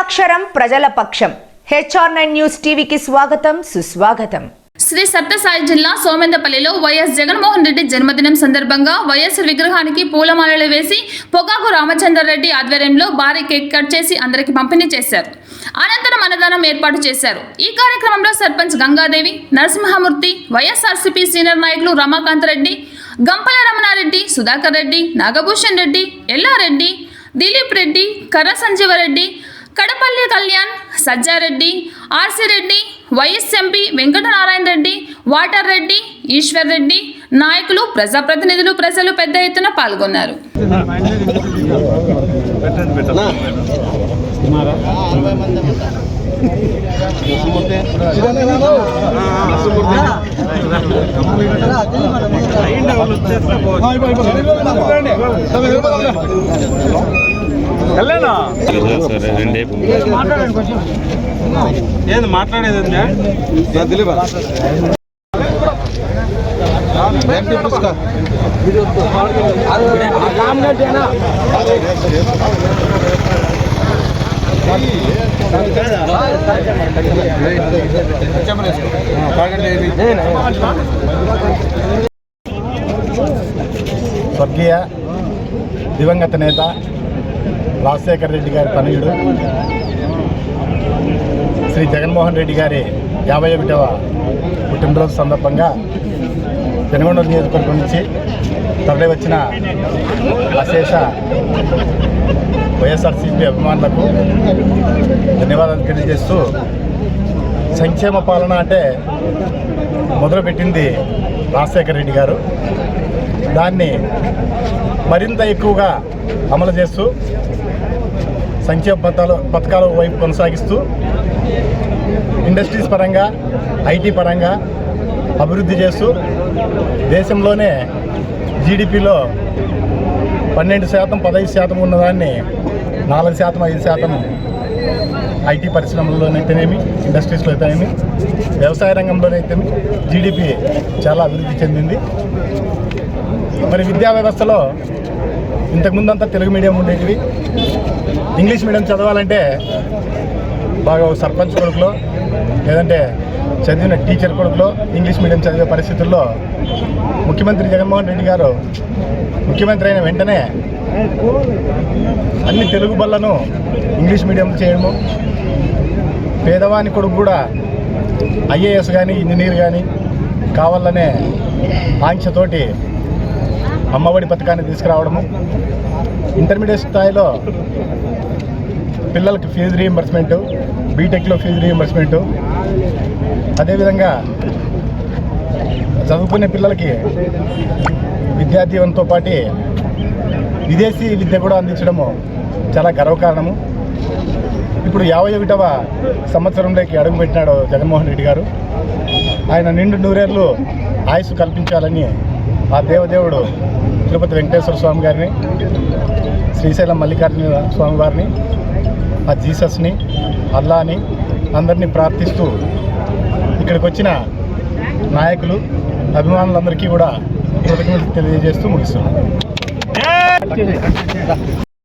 అక్షరం ప్రజల పక్షం. హెచ్ఆర్ నైన్ న్యూస్ టీవీకి స్వాగతం సుస్వాగతం. శ్రీ సత్యసాయి జిల్లా సోమేందపల్లిలో వైఎస్ జగన్మోహన్ రెడ్డి జన్మదినం సందర్భంగా వైఎస్ విగ్రహానికి పూలమాలలు వేసి పొగాకు రామచందర్ రెడ్డి ఆధ్వర్యంలో భారీ కేక్ కట్ చేసి అందరికి పంపిణీ చేశారు. అనంతరం అన్నదానం ఏర్పాటు చేశారు. ఈ కార్యక్రమంలో సర్పంచ్ గంగాదేవి నరసింహమూర్తి వైఎస్ఆర్సీపీ సీనియర్ నాయకులు రమాకాంత్ రెడ్డి గంపల రమణారెడ్డి సుధాకర్ రెడ్డి నాగభూషణ్ రెడ్డి ఎల్లారెడ్డి దిలీప్ రెడ్డి కర్ర సంజీవరెడ్డి కడపల్లి కళ్యాణ్ సజ్జారెడ్డి ఆర్సిరెడ్డి రెడ్డి వైఎస్ఎంపీ వెంకటనారాయణ రెడ్డి వాటర్ రెడ్డి ఈశ్వర్ రెడ్డి నాయకులు ప్రజాప్రతినిధులు ప్రజలు పెద్ద ఎత్తున పాల్గొన్నారు. కళ్యాణా ఏంది మాట్లాడేది స్వర్గీయ దివంగత నేత రాజశేఖర రెడ్డి గారి తనయుడు. శ్రీ జగన్మోహన్ రెడ్డి గారి యాభై ఒకటవ పుట్టినరోజు సందర్భంగా పెనుగొండ నియోజకవర్గం నుంచి తరలి వచ్చిన అశేష వైఎస్ఆర్సీపీ అభిమానులకు ధన్యవాదాలు తెలియజేస్తూ సంక్షేమ పాలన అంటే మొదలుపెట్టింది రాజశేఖర రెడ్డి గారు. దాన్ని మరింత ఎక్కువగా అమలు చేస్తూ సంక్షేమ పథకాలు పథకాల వైపు కొనసాగిస్తూ ఇండస్ట్రీస్ పరంగా ఐటీ పరంగా అభివృద్ధి చేస్తూ దేశంలోనే జీడిపిలో పన్నెండు శాతం పదహైదు శాతం ఉన్నదాన్ని నాలుగు శాతం ఐదు శాతం ఐటీ పరిశ్రమల్లోనైతేనేమి ఇండస్ట్రీస్లో అయితేనేమి వ్యవసాయ రంగంలోనైతేనేమి జీడిపి చాలా అభివృద్ధి చెందింది. మరి విద్యా వ్యవస్థలో ఇంతకుముందంతా తెలుగు మీడియం ఉండేటివి. ఇంగ్లీష్ మీడియం చదవాలంటే బాగా సర్పంచ్ కొడుకులో లేదంటే చదివిన టీచర్ కొడుకులో ఇంగ్లీష్ మీడియం చదివే పరిస్థితుల్లో ముఖ్యమంత్రి జగన్మోహన్ రెడ్డి గారు ముఖ్యమంత్రి అయిన వెంటనే అన్ని తెలుగు బళ్ళను ఇంగ్లీష్ మీడియం చేయడము. పేదవాని కొడుకు కూడా ఐఏఎస్ కానీ ఇంజనీర్ కానీ కావాలనే ఆంక్షతోటి అమ్మఒడి పథకాన్ని తీసుకురావడము. ఇంటర్మీడియట్ స్థాయిలో పిల్లలకి ఫీజు రీఎంబర్స్మెంటు బీటెక్లో ఫీజు రీఎంబర్స్మెంటు అదేవిధంగా చదువుకునే పిల్లలకి విద్యాదీవంతో పాటు విదేశీ విద్య కూడా అందించడము చాలా గర్వకారణము. ఇప్పుడు యాభై ఒకటవ సంవత్సరంలోకి అడుగుపెట్టినాడు జగన్మోహన్ రెడ్డి గారు. ఆయన నిండు నూరేళ్ళు ఆయుసు కల్పించాలని ఆ దేవదేవుడు తిరుపతి వెంకటేశ్వర స్వామి గారిని శ్రీశైలం మల్లికార్జున స్వామి వారిని ఆ జీసస్ని అల్లాని అందరినీ ప్రార్థిస్తూ ఇక్కడికి వచ్చిన నాయకులు అభిమానులందరికీ కూడా కృతజ్ఞతలు తెలియజేస్తూ ముగిస్తున్నాను